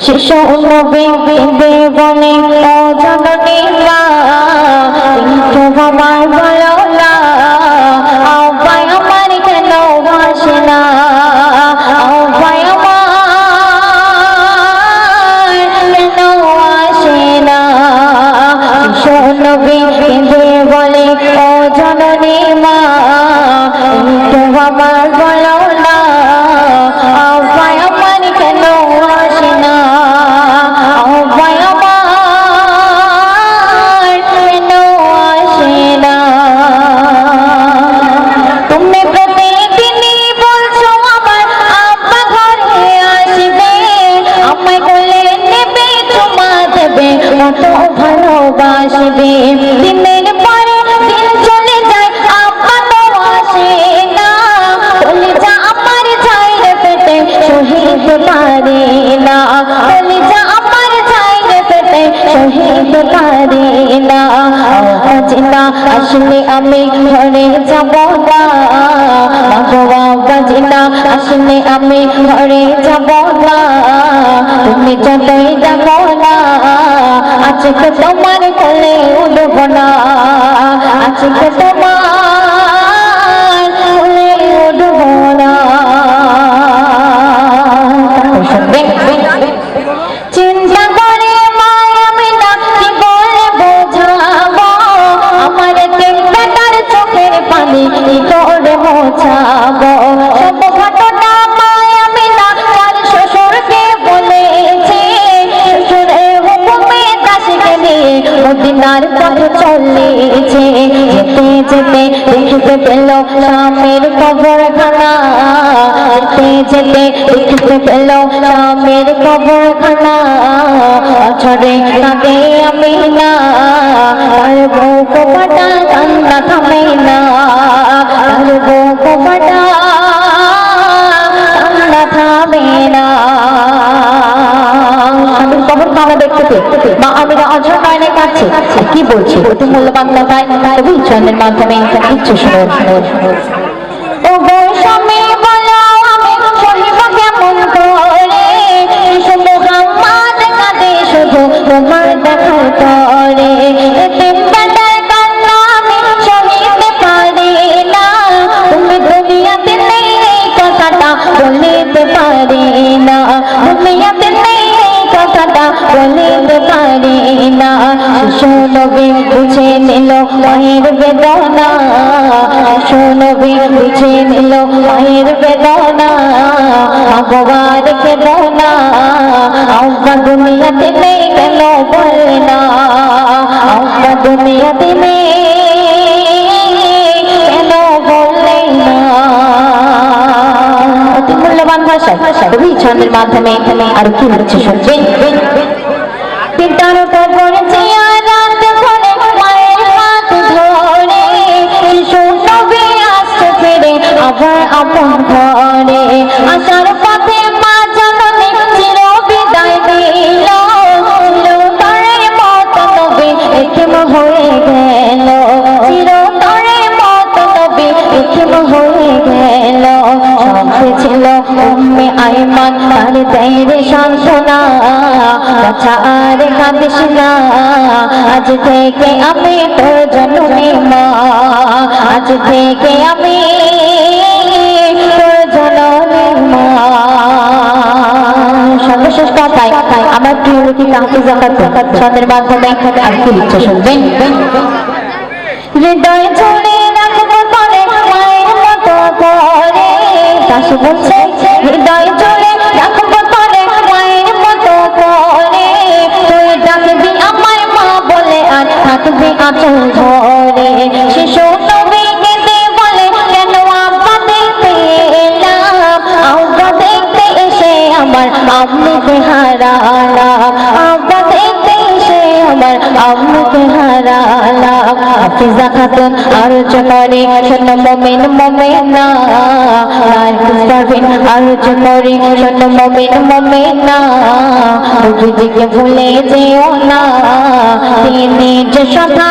শিশু নবী দে বলে ও জননী মা একটু আমার বলো ভালোবাসবে দিনের পরে আসলে আমি ঘরে যাব না। বাবা আমি ঘরে যাব না। তুমি যতই যাব না আজকে তোমার কোলে না মদিনার পথে চলেছে। যেতে যেতে দেখতে পেল স্বামীর কবর খানা। যেতে যেতে দেখতে পেল স্বামীর কবর খানা। ছড়ে কাঁদে আমি না আর বউ কপাটা কান্না থামে না। কাছে কি বলছি? অতি মূল্যবান কথায় তবে ইচ্ছানের মাধ্যমে ইচ্ছে শুনো শুনো না। পারি না শিশু নবী, বুঝে নিল মায়ের বেদনা। শিশু নবী, বুঝে নিল মায়ের বেদনা। ভগবান কেন না আব্বা দুনিয়াতে নেই কেন বলে না আব্বা দুনিয়াতে নেই কেন বলে না অতি মূল্যবান ভাষা কবি ছন্দের মাধ্যমে আর কি হচ্ছে শুনবেন? একিম হয়ে গেল ছিল উম্মে আইমান তার আজ থেকে আমি মা আজ থেকে আমি সর্বশেষ আর কি শুনবেন হৃদয় বলছে হৃদয় জুড়ে রাখব আমার মা বলে আর থাকবি আচল ধরে। শিশু নবী কেঁদে বলে, কেন আব্বা দেখতে এলাম? আব্বা দেখতে এসে আমার আম্মুকে হারালাম। আব্বা দেখতে আমার আম্মুকে হারালাম হাফিজা খাতুন আর করে শোন মমিন মমিনা আর পারবেন আর করে শোন মমিন মমিনা রুজিকে ভুলে যেও না, তিনি যে সদা